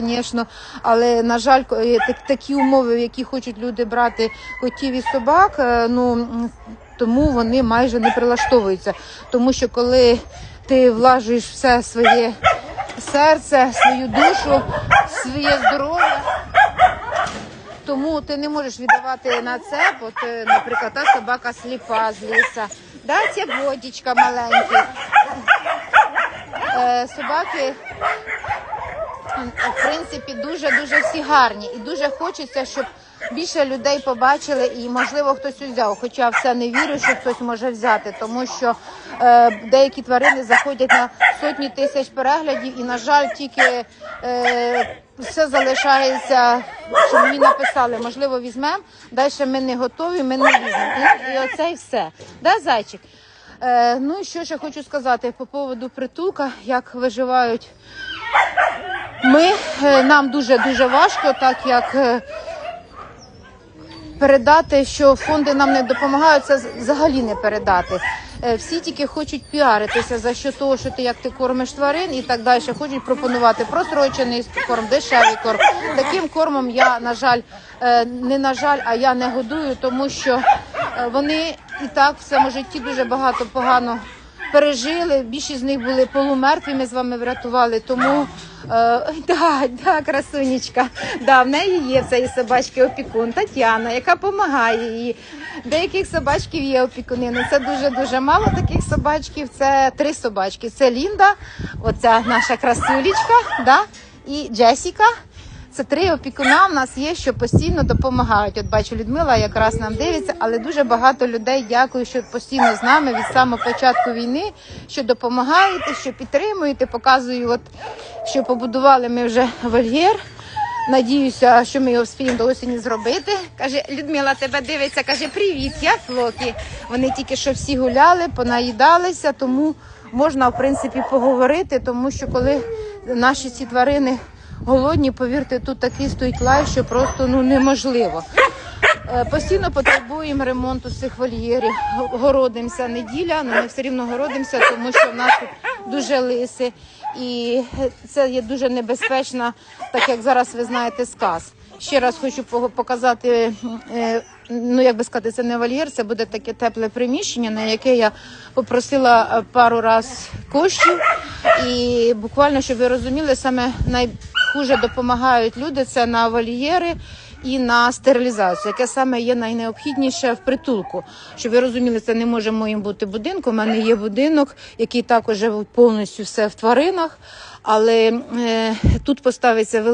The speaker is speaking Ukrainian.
Звісно, але на жаль, е, так- такі умови, в які хочуть люди брати котів і собак, е, ну тому вони майже не прилаштовуються. Тому що коли ти влажуєш все своє серце, свою душу, своє здоров'я, тому ти не можеш віддавати на це. От, наприклад, та собака сліпа з ліса, да, ця водічка маленька. Е, собаки в принципі дуже дуже всі гарні, і дуже хочеться, щоб більше людей побачили, і можливо хтось узяв. Хоча все не вірю, що хтось може взяти, тому що е, деякі тварини заходять на сотні тисяч переглядів, і на жаль, тільки е, все залишається, що мені написали. Можливо, візьмемо. Далі ми не готові, ми не візьмемо. І, і оце і все. Да, зайчик? Е, ну і що ще хочу сказати по поводу притулка, як виживають ми е, нам дуже дуже важко, так як е, передати, що фонди нам не допомагають, це взагалі не передати. Е, Всі тільки хочуть піаритися за що того, що ти як ти кормиш тварин і так далі. Хочуть пропонувати просрочений корм, дешевий корм. Таким кормом я на жаль, не на жаль, а я не годую, тому що вони і так в своєму житті дуже багато погано пережили. Більшість з них були полумертві. Ми з вами врятували. Тому е, да, да, красунечка. Да, в неї є в цієї собачки опікун Тетяна, яка допомагає їй. Деяких собачків є опікуни. Ну це дуже дуже мало таких собачків. Це три собачки. Це Лінда, оця наша красулечка, да, і Джесіка. Це три опікуна в нас є, що постійно допомагають. От бачу, Людмила якраз нам дивиться, але дуже багато людей дякую, що постійно з нами від самого початку війни, що допомагаєте, що підтримуєте. Показую, от що побудували ми вже вольєр. Надіюся, що ми його вспіємо до осені зробити. Каже, Людмила тебе дивиться, каже, привіт, я Флокі. Вони тільки що всі гуляли, понаїдалися, тому можна в принципі поговорити, тому що коли наші ці тварини голодні, повірте, тут такий стоїть лай, що просто ну неможливо. Е, Постійно потребуємо ремонту цих вольєрів. Городимося неділя, але ми все рівно городимося, тому що в нас тут дуже лиси. І це є дуже небезпечно, так як зараз ви знаєте сказ. Ще раз хочу показати, е, ну як би сказати, це не вольєр, це буде таке тепле приміщення, на яке я попросила е, пару раз коштів. І буквально, щоб ви розуміли, саме найхуже допомагають люди це на вольєри і на стерилізацію, яке саме є найнеобхідніше в притулку. Щоб ви розуміли, це не може моїм бути будинком. У мене є будинок, який також повністю все в тваринах, але е, тут поставиться великий